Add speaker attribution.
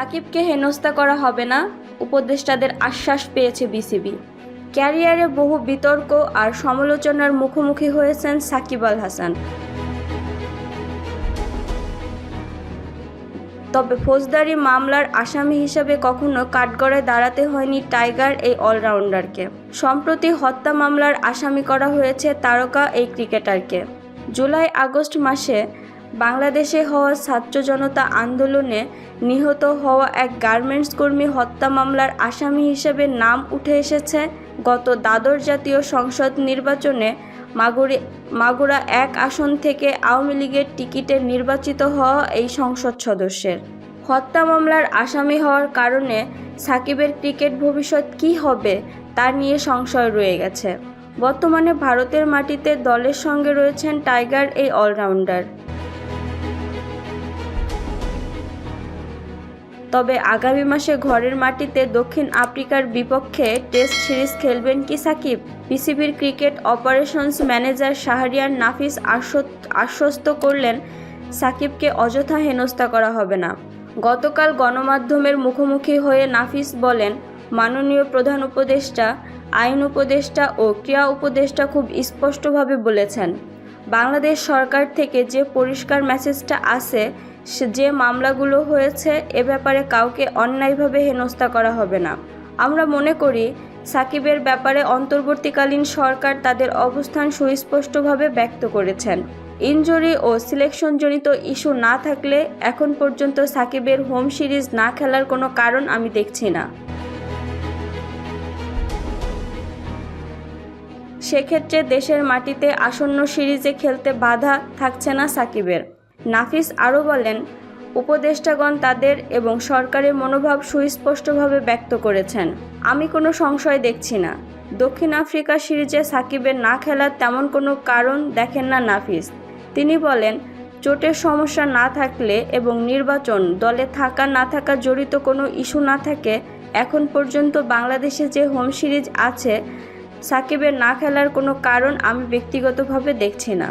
Speaker 1: সাকিবকে হেনস্থা করা হবে না, উপদেষ্টাদের আশ্বাস পেয়েছে বিসিবি। ক্যারিয়ারে বহু বিতর্ক আর সমালোচনার মুখোমুখি হয়েছেন সাকিব আল হাসান। তবে ফৌজদারি মামলার আসামি হিসেবে কখনো কাঠগড়ায় দাঁড়াতে হয়নি টাইগার এই অলরাউন্ডারকে। সম্প্রতি হত্যা মামলার আসামি করা হয়েছে তারকা এই ক্রিকেটারকে। জুলাই আগস্ট মাসে বাংলাদেশে হওয়া ছাত্র জনতা আন্দোলনে নিহত হওয়া এক গার্মেন্টস কর্মী হত্যা মামলার আসামি হিসেবে নাম উঠে এসেছে। গত দ্বাদশ জাতীয় সংসদ নির্বাচনে মাগুরি মাগুরা এক আসন থেকে আওয়ামী লীগের টিকিটে নির্বাচিত হওয়া এই সংসদ সদস্যের। হত্যা মামলার আসামি হওয়ার কারণে সাকিবের ক্রিকেট ভবিষ্যৎ কী হবে তা নিয়ে সংশয় রয়ে গেছে। বর্তমানে ভারতের মাটিতে দলের সঙ্গে রয়েছেন টাইগার, এই অলরাউন্ডার। তবে আগামী মাসে ঘরের মাটিতে দক্ষিণ আফ্রিকার বিপক্ষে টেস্ট সিরিজ খেলবেন কি Shakib? পিসিবির cricket operations manager Shahriar Nafees আশ্বস্ত করলেন, সাকিবকে অযথা হেনস্থা করা হবে না। গতকাল গণমাধ্যমের মুখোমুখি হয়ে নাফিস বলেন, মাননীয় প্রধান উপদেষ্টা, আইন উপদেষ্টা ও ক্রীড়া উপদেষ্টা খুব স্পষ্টভাবে বলেছেন। বাংলাদেশ সরকার থেকে যে পরিষ্কার মেসেজটা আসে যে মামলাগুলো হয়েছে, এ ব্যাপারে কাউকে অন্যায়ভাবে হেনস্থা করা হবে না। আমরা মনে করি, সাকিবের ব্যাপারে অন্তর্বর্তীকালীন সরকার তাদের অবস্থান সুস্পষ্টভাবে ব্যক্ত করেছেন। ইনজুরি ও সিলেকশনজনিত ইস্যু না থাকলে এখন পর্যন্ত সাকিবের হোম সিরিজ না খেলার কোনো কারণ আমি দেখছি না। সেক্ষেত্রে দেশের মাটিতে আসন্ন সিরিজে খেলতে বাধা থাকছে না সাকিবের। নাফিস আরও বলেন, উপদেষ্টাগণ তাদের এবং সরকারের মনোভাব সুস্পষ্টভাবে ব্যক্ত করেছেন। আমি কোনো সংশয় দেখছি না। দক্ষিণ আফ্রিকা সিরিজে সাকিবের না খেলার তেমন কোনো কারণ দেখেন না নাফিস। তিনি বলেন, চোটের সমস্যা না থাকলে এবং নির্বাচন দলে থাকা না থাকা জড়িত কোনো ইস্যু না থাকে, এখন পর্যন্ত বাংলাদেশে যে হোম সিরিজ আছে সাকিবের না খেলার কোনো কারণ আমি ব্যক্তিগতভাবে দেখছি না।